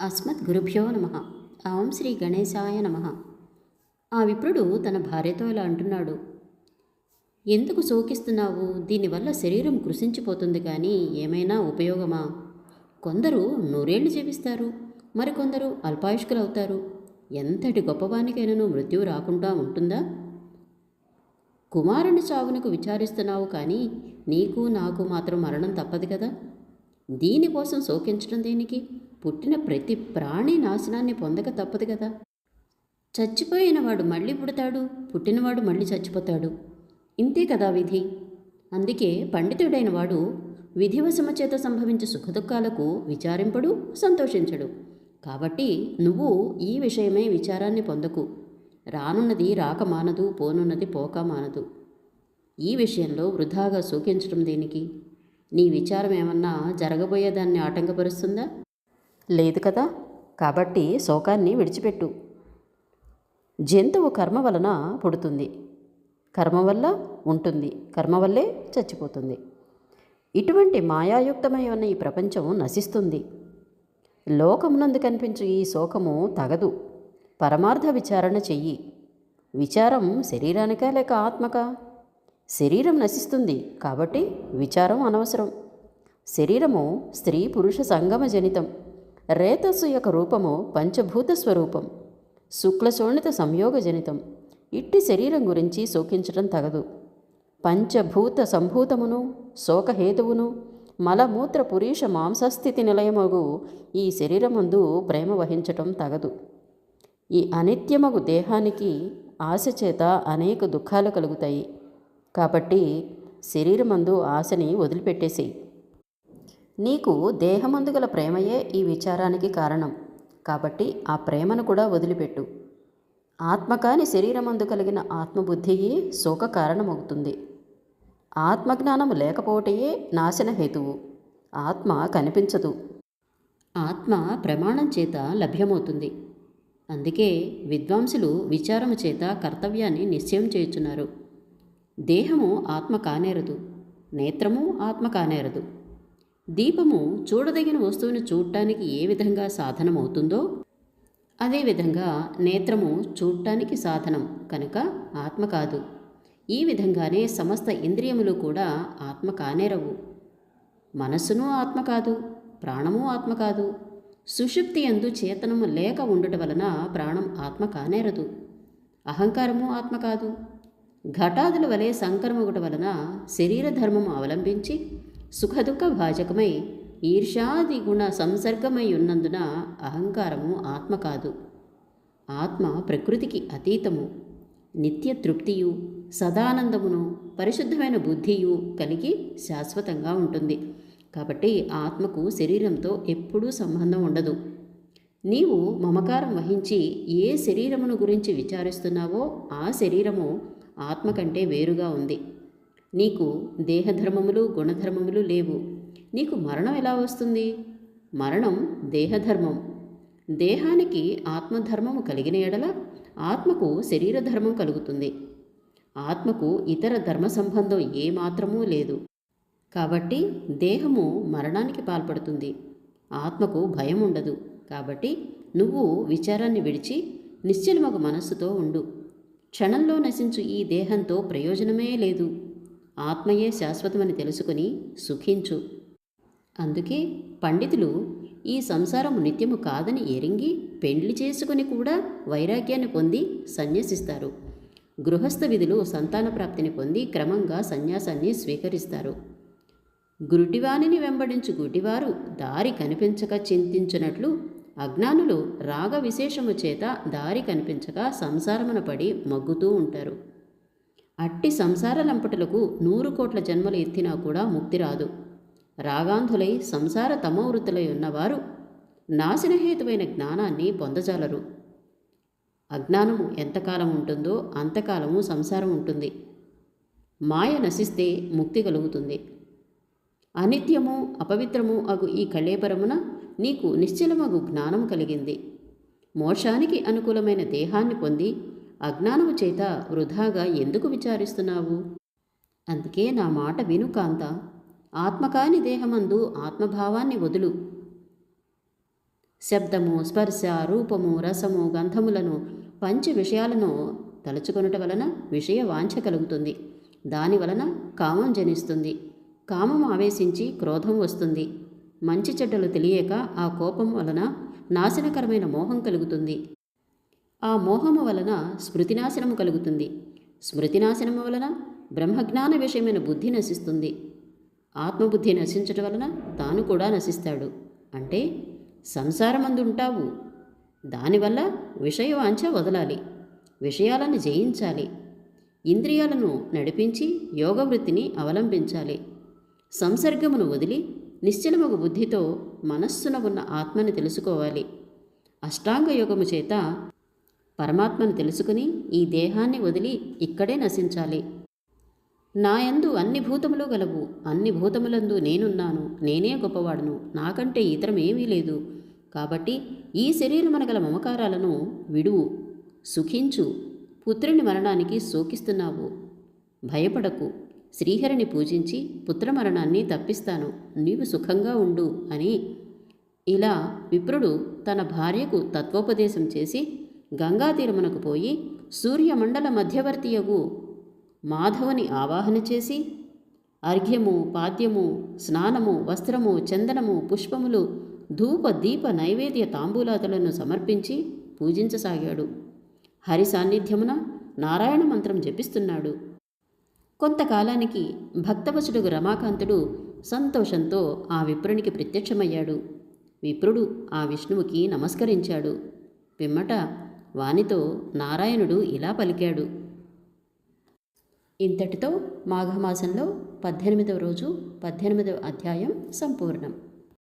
అస్మత్ గురుభ్యో నమ. ఓం శ్రీ గణేశాయ నమ. ఆ విప్రుడు తన భార్యతో ఇలా అంటున్నాడు. ఎందుకు శోకిస్తున్నావు? దీనివల్ల శరీరం కృషించిపోతుంది కానీ ఏమైనా ఉపయోగమా? కొందరు నూరేళ్ళు జీవిస్తారు మరికొందరు అల్పాయుష్కులవుతారు. ఎంతటి గొప్పవానికైనాను మృత్యువు రాకుండా ఉంటుందా? కుమారుని చావునకు విచారిస్తున్నావు కానీ నీకు నాకు మాత్రం మరణం తప్పదు కదా? దీనికోసం శోకించడం దేనికి? పుట్టిన ప్రతి ప్రాణి నాశనాన్ని పొందక తప్పదు కదా. చచ్చిపోయిన వాడు మళ్ళీ పుడతాడు పుట్టినవాడు మళ్ళీ చచ్చిపోతాడు. ఇంతే కదా విధి. అందుకే పండితుడైన వాడు విధివశమ చేత సంభవించే సుఖదుఖాలకు విచారింపడు సంతోషించడు. కాబట్టి నువ్వు ఈ విషయమై విచారాన్ని పొందకు. రానున్నది రాక మానదు పోనున్నది పోక మానదు. ఈ విషయంలో వృధాగా సూకించడం దేనికి? నీ విచారం ఏమన్నా జరగబోయేదాన్ని ఆటంకపరుస్తుందా? లేదు కదా? కాబట్టి శోకాన్ని విడిచిపెట్టు. జంతువు కర్మ వలన పుడుతుంది. కర్మ వల్ల ఉంటుంది. కర్మ వల్లే చచ్చిపోతుంది. ఇటువంటి మాయాయుక్తమై ఉన్న ఈ ప్రపంచం నశిస్తుంది. లోకమునందు కనిపించు ఈ శోకము తగదు. పరమార్థ విచారణ చెయ్యి. విచారం శరీరానికా లేక ఆత్మకా? శరీరం నశిస్తుంది కాబట్టి విచారం అనవసరం. శరీరము స్త్రీ పురుష సంగమ జనితం రేతస్సు యొక్క రూపము పంచభూత స్వరూపం శుక్లశోణిత సంయోగజనితం. ఇట్టి శరీరం గురించి శోకించటం తగదు. పంచభూత సంభూతమును శోకహేతువును మలమూత్ర పురీష మాంసస్థితి నిలయమగు ఈ శరీరమందు ప్రేమ వహించటం తగదు. ఈ అనిత్యమగు దేహానికి ఆశ చేత అనేక దుఃఖాలు కలుగుతాయి. కాబట్టి శరీరమందు ఆశని వదిలిపెట్టేసేయి. నీకు దేహమందుగల ప్రేమయే ఈ విచారానికి కారణం. కాబట్టి ఆ ప్రేమను కూడా వదిలిపెట్టు. ఆత్మ కాని శరీరమందు కలిగిన ఆత్మబుద్ధియే శోక కారణమవుతుంది ఆత్మజ్ఞానము లేకపోవటయే నాశన హేతువు ఆత్మ కనిపించదు. ఆత్మ ప్రమాణం చేత లభ్యమవుతుంది. అందుకే విద్వాంసులు విచారము చేత కర్తవ్యాన్ని నిశ్చయం చేయుచున్నారు. దేహము ఆత్మ కానేరదు. నేత్రము ఆత్మ కానేరదు. దీపము చూడదగిన వస్తువును చూడటానికి ఏ విధంగా సాధనమవుతుందో అదేవిధంగా నేత్రము చూడటానికి సాధనం కనుక ఆత్మ కాదు. ఈ విధంగానే సమస్త ఇంద్రియములు కూడా ఆత్మ కానేరవు మనస్సును ఆత్మ కాదు ప్రాణము ఆత్మ కాదు. సుషుప్తి ఎందు చేతనము లేక ఉండుట వలన ప్రాణం ఆత్మ కానేరదు అహంకారము ఆత్మ కాదు. ఘటాదుల వలె సంకరమగుట వలన శరీర ధర్మము అవలంబించి సుఖదుఖ భాజకమై ఈర్షాది గుణ సంసర్గమై ఉన్నందున అహంకారము ఆత్మ కాదు. ఆత్మ ప్రకృతికి అతీతము. నిత్య తృప్తియు సదానందమును పరిశుద్ధమైన బుద్ధియు కలిగి శాశ్వతంగా ఉంటుంది. కాబట్టి ఆత్మకు శరీరంతో ఎప్పుడూ సంబంధం ఉండదు. నీవు మమకారం వహించి ఏ శరీరమును గురించి విచారిస్తున్నావో ఆ శరీరము ఆత్మ కంటే వేరుగా ఉంది. నీకు దేహధర్మములు గుణధర్మములు లేవు. నీకు మరణం ఎలా వస్తుంది? మరణం దేహధర్మం. దేహానికి ఆత్మధర్మము కలిగిన ఎడల ఆత్మకు శరీర ధర్మం కలుగుతుంది. ఆత్మకు ఇతర ధర్మ సంబంధం ఏమాత్రమూ లేదు. కాబట్టి దేహము మరణానికి పాల్పడుతుంది. ఆత్మకు భయం ఉండదు. కాబట్టి నువ్వు విచారాన్ని విడిచి నిశ్చలమగు మనస్సుతో ఉండు. క్షణంలో నశించు ఈ దేహంతో ప్రయోజనమే లేదు. ఆత్మయే శాశ్వతమని తెలుసుకుని సుఖించు. అందుకే పండితులు ఈ సంసారం నిత్యము కాదని ఎరింగి పెండ్లి చేసుకుని కూడా వైరాగ్యాన్ని పొంది సన్యసిస్తారు. గృహస్థ విధులు సంతాన ప్రాప్తిని పొంది క్రమంగా సన్యాసాన్ని స్వీకరిస్తారు. గుడ్డివానిని వెంబడించు గుడ్డివారు దారి కనిపించక చింతించినట్లు అజ్ఞానులు రాగ విశేషము చేత దారి కనిపించక సంసారమున పడి మగ్గుతూ ఉంటారు. అట్టి సంసార లంపటులకు నూరు కోట్ల జన్మలు ఎత్తినా కూడా ముక్తి రాదు. రాగాంధులై సంసార తమోవృత్తులై ఉన్నవారు నాశనహేతువైన జ్ఞానాన్ని పొందజాలరు. అజ్ఞానము ఎంతకాలం ఉంటుందో అంతకాలము సంసారం ఉంటుంది. మాయ నశిస్తే ముక్తి కలుగుతుంది. అనిత్యము అపవిత్రము అగు ఈ కళేపరమున నీకు నిశ్చలమగు జ్ఞానం కలిగింది. మోక్షానికి అనుకూలమైన దేహాన్ని పొంది అజ్ఞానము చేత వృధాగా ఎందుకు విచారిస్తున్నావు? అందుకే నా మాట విను కాంత. ఆత్మకాని దేహమందు ఆత్మభావాన్ని వదులు. శబ్దము స్పర్శ రూపము రసము గంధములను పంచ విషయాలను తలుచుకొనుట వలన విషయ వాంఛ కలుగుతుంది. దాని వలన కామం జనిస్తుంది. కామం ఆవేశించి క్రోధం వస్తుంది. మంచి చెడ్డలు తెలియక ఆ కోపం వలన నాశనకరమైన మోహం కలుగుతుంది. ఆ మోహము వలన స్మృతినాశనము కలుగుతుంది. స్మృతినాశనము వలన బ్రహ్మజ్ఞాన విషయమైన బుద్ధి నశిస్తుంది. ఆత్మబుద్ధి నశించటం వలన తాను కూడా నశిస్తాడు. అంటే సంసారమందుంటావు. దానివల్ల విషయవాంఛ వదలాలి. విషయాలను జయించాలి. ఇంద్రియాలను నడిపించి యోగవృత్తిని అవలంబించాలి. సంసర్గమును వదిలి నిశ్చలమగు బుద్ధితో మనస్సున ఉన్న ఆత్మని తెలుసుకోవాలి. అష్టాంగ యోగము చేత పరమాత్మను తెలుసుకుని ఈ దేహాన్ని వదిలి ఇక్కడే నశించాలి. నాయందు అన్ని భూతములు గలవు. అన్ని భూతములందు నేనున్నాను. నేనే గొప్పవాడును. నాకంటే ఇతరం ఏమీ లేదు. కాబట్టి ఈ శరీరమనగల మమకారాలను విడువు సుఖించు. పుత్రుని మరణానికి శోకిస్తున్నావు. భయపడకు. శ్రీహరిని పూజించి పుత్రమరణాన్ని తప్పిస్తాను. నీవు సుఖంగా ఉండు అని. ఇలా విప్రుడు తన భార్యకు తత్వోపదేశం చేసి గంగాతీరమునకు పోయి సూర్యమండల మధ్యవర్తియగు మాధవుని ఆవాహన చేసి అర్ఘ్యము పాద్యము స్నానము వస్త్రము చందనము పుష్పములు ధూప దీప నైవేద్య తాంబూలాతులను సమర్పించి పూజించసాగాడు. హరి సాన్నిధ్యమున నారాయణ మంత్రం జపిస్తున్నాడు. కొంతకాలానికి భక్తవచుడుగు రమాకాంతుడు సంతోషంతో ఆ విప్రునికి ప్రత్యక్షమయ్యాడు. విప్రుడు ఆ విష్ణువుకి నమస్కరించాడు. పిమ్మట వానితో నారాయణుడు ఇలా పలికాడు. ఇంతటితో మాఘమాసంలో పద్దెనిమిదవ రోజు పద్దెనిమిదవ అధ్యాయం సంపూర్ణం.